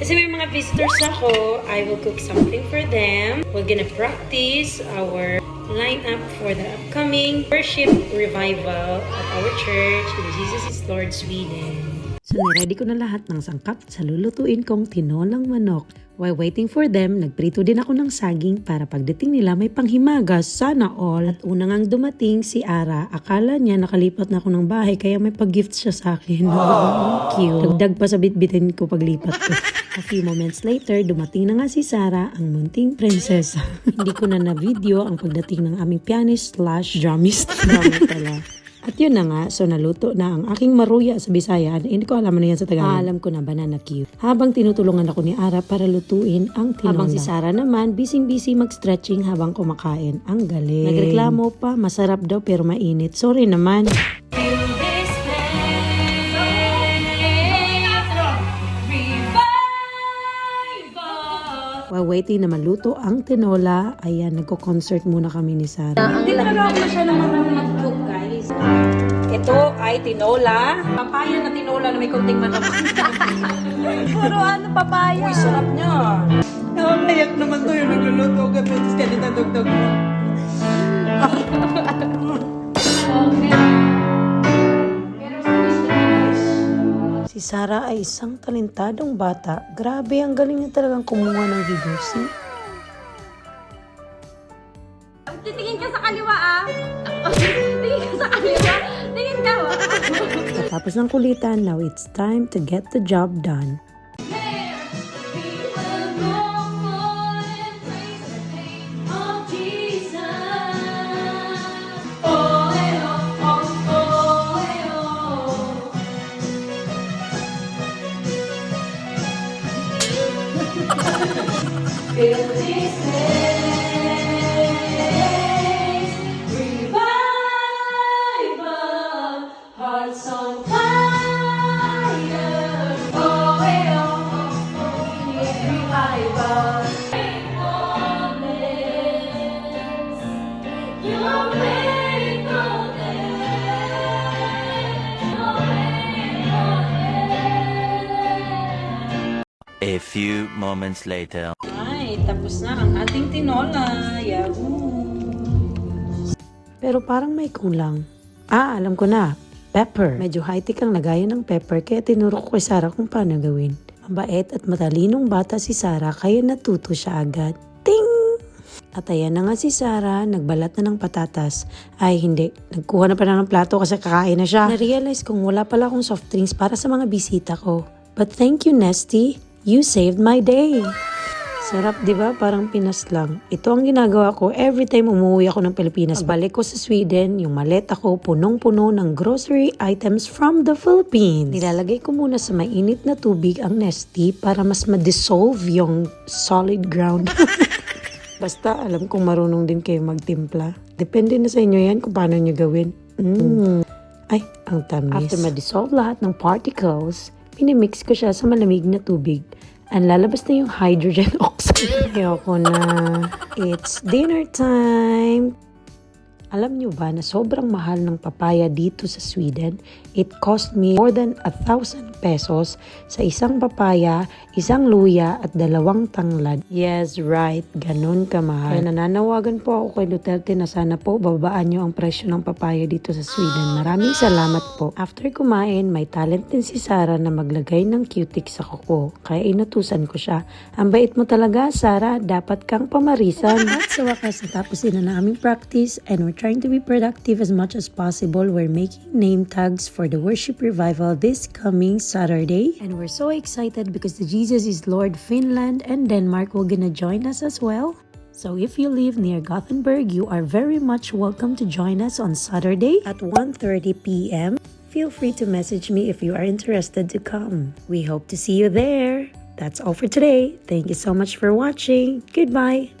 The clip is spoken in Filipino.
Kasi may mga visitors ako, I will cook something for them. We're gonna practice our lineup for the upcoming worship revival at our church in Jesus is Lord Sweden. So, niready ko na lahat ng sangkap sa lulutuin kong tinolang manok. While waiting for them, nagprito din ako ng saging para pagdating nila may panghimagas. Sana all. At una ngang dumating si Ara. Akala niya nakalipat na ako ng bahay kaya may pag-gift siya sa akin. Oh, cute. Dagdag pa sa bitbitin ko paglipat ko. A few moments later, dumating na nga si Sarah, ang munting prinsesa. Hindi ko na na-video ang pagdating ng aming pianist slash drummist. Drummer pala. At yun na nga, so naluto na ang aking maruya sa Bisaya. Hindi ko alam ano yan sa Tagalog. Alam ko na, banana cue. Habang tinutulungan ako ni Ara para lutuin ang tinola. Habang si Sarah naman, busy-busy mag-stretching habang kumakain. Ang galing. Nagreklamo pa, masarap daw pero mainit. Sorry naman. While waiting na maluto ang tinola, ayan, nagko-concert muna kami ni Sarah. Hindi talaga ako masyadong marunong mag-cook, ay tinola. Papaya na tinola na may konting manok. Puro ano, papaya. Uy, sarap niya. Nakakayak naman to yung nagluluto ka, tapos kanina dugdug mo. Si Sarah ay isang talentadong bata. Grabe, ang galing niya talagang kumuha ng videos. Titingin ka sa kaliwa, ah. Tingin ka sa kaliwa. Tingin ka, ah. Tapos ng kulitan, now it's time to get the job done. A few moments later. Ay, tapos na ang ating tinola. Yahoo! Pero parang may kulang. Ah, alam ko na. Pepper. Medyo high-tech ang lagayan ng pepper kaya tinuro ko kay Sarah kung paano gawin. Mabait at matalinong bata si Sarah kaya natuto siya agad. Ting! At ayan na nga si Sarah, nagbalat na ng patatas. Ay hindi, nagkuha na pala ng plato kasi kakain na siya. Na-realize kong wala pala akong soft drinks para sa mga bisita ko. But thank you, Nesty. You saved my day. Sarap, di ba? Parang Pinas lang. Ito ang ginagawa ko every time umuwi ako ng Pilipinas. Balik ko sa Sweden, yung maleta ko punong-puno ng grocery items from the Philippines. Nilalagay ko muna sa mainit na tubig ang nesty para mas ma-dissolve yung solid ground. Basta alam kong marunong din kayo magtimpla. Depende na sa inyo yan kung paano nyo gawin. Mm. Ay, ang tamis. After ma-dissolve lahat ng particles, pinimix ko siya sa malamig na tubig. Ang lalabas na yung hydrogen oxide. Ayoko na. It's dinner time. Alam niyo ba na sobrang mahal ng papaya dito sa Sweden? It cost me more than a thousand pesos sa isang papaya, isang luya at dalawang tanglad. Yes, right. Ganun kamahal. Kaya nananawagan po ako kay Duterte na sana po babaan niyo ang presyo ng papaya dito sa Sweden. Maraming salamat po. After kumain, may talent din si Sarah na maglagay ng cutic sa kuko. Kaya inutusan ko siya. Ang bait mo talaga, Sarah. Dapat kang pamarisan. At sa wakas, natapos din na aming practice and trying to be productive as much as possible. We're making name tags for the worship revival this coming Saturday. And we're so excited because the Jesus is Lord Finland and Denmark will gonna join us as well. So if you live near Gothenburg, you are very much welcome to join us on Saturday at 1.30 p.m. Feel free to message me if you are interested to come. We hope to see you there. That's all for today. Thank you so much for watching. Goodbye.